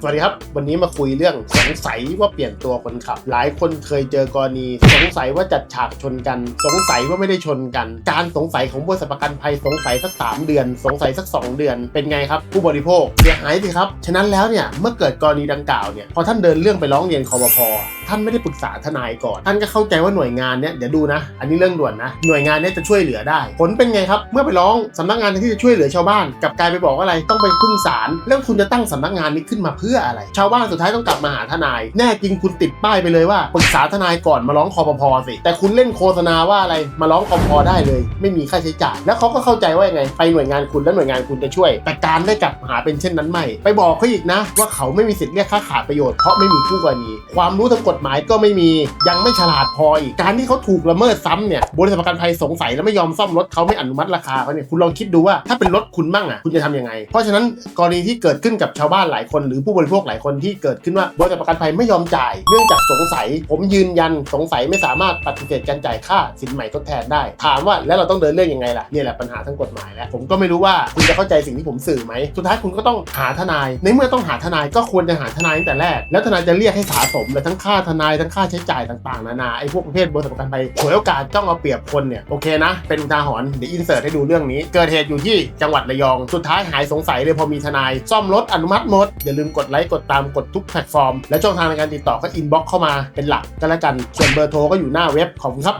สวัสดีครับ วันนี้มาคุยเรื่องสงสัยว่าเปลี่ยนตัวคนขับ หลายคนเคยเจอกรณี สงสัยว่าจัดฉากชนกัน สงสัยว่าไม่ได้ชนกัน การสงสัยของบริษัทประกันภัยสงสัยสัก 3 เดือน สงสัยสัก 2 เดือน เป็นไงครับ ผู้บริโภคเสียหายสิครับ ฉะนั้นแล้วเนี่ยเมื่อเกิดกรณีดังกล่าวเนี่ยพอท่านเดินเรื่องไปร้องเรียนคอปพท่านไม่ได้ปรึกษาทนายก่อน ท่านก็เข้าใจว่าหน่วยงานเนี่ยเดี๋ยวดูนะ อันนี้เรื่องด่วนนะหน่วยงานเนี่ยจะช่วยเหลือได้ ผลเป็นไงครับเมื่อไปร้องสำนักงานที่จะช่วยเหลือชาวบ้านกลับกลายไปบอกว่าอะไรต้องไปพึ่งศาลแล้วคุณจะตั้งสำนักงานนี้ขึ้นมาเพื่ออะไร ชาวบ้านสุดท้ายต้องกลับมาหาทนาย แน่จริงคุณติดป้ายไปเลยว่าปรึกษาทนายก่อนมาร้องคอปพสิ แต่คุณเล่นโฆษณาว่าอะไรมาร้องคอปพได้เลย ไม่มีค่าใช้จ่าย แล้วเขาก็เข้าใจว่ายังไง ไปหน่วยงานคุณแล้วหน่วยงานคุณจะช่วย แต่การได้กลับหาเป็นเช่นนั้นไม่ ไปบอกเขาอีกนะ ว่าเขาไม่มีสิทธิ์เรียกค่าขาดประโยชน์เพราะไม่มีคู่กรณี ความรู้ทางกฎหมายก็ไม่มี ยังไม่ฉลาดพออีก การที่เขาถูกละเมิดซ้ำเนี่ย บริษัทประกันภัยสงสัยแล้วไม่ยอมซ่อมรถเขาไม่อนุมัติราคาเขาเนี่ย คุณลองคิดดูว่าถ้าเป็นรถคุณบ้างอะ คุณจะทำยังไง เพราะฉะนั้นกรณีที่เกิดขึ้นกับชาวบ้านหลายคนหรือผู้บริโภคหลายคนที่เกิดขึ้นว่าบริษัทประกันภัยไม่ยอมจ่าย เนื่องจากสงสัย ผมยืนยันสงสัยไม่สามารถปฏิเสธการจ่ายค่าสินใหม่ทดแทนได้ ถามว่าแล้วเราต้องเดินเรื่องยังไงล่ะเนี่ยแหละปัญหาทางกฎหมายแล้วผมก็ไม่รู้ว่าคุณจะเข้าใจสิ่งที่ผมสื่อไหมสุดท้ายคุณก็ต้องหาทนาย ในเมื่อต้องหาทนายก็ควรจะหาทนายตั้งแต่แรก แล้วทนายจะเรียกให้สะสมเลยทั้งค่าทนายทั้งค่าใช้จ่ายต่างๆนานาไอ้พวกประเภทบริษัทประกันภัยฉวยโอกาสจ้องเอาเปรียบคนเนี่ยโอเคนะ เป็นอุทาหรณ์เดี๋ยวอินเสิร์ตให้ดูเรื่องนี้ เกิดเหตุอยู่ที่จังหวัดระยอง สุดท้ายหายสงสัยเลยพอมีทนาย ซ่อมรถอนุมัติหมดอย่าลืมกดไลค์กดตามกดทุกแพลตฟอร์ม และช่องทางในการติดต่อก็อินบ็อกเข้ามาเป็นหลักก็แล้วกันส่วนเบอร์โทรก็อยู่หน้าเว็บขอบคุณครับ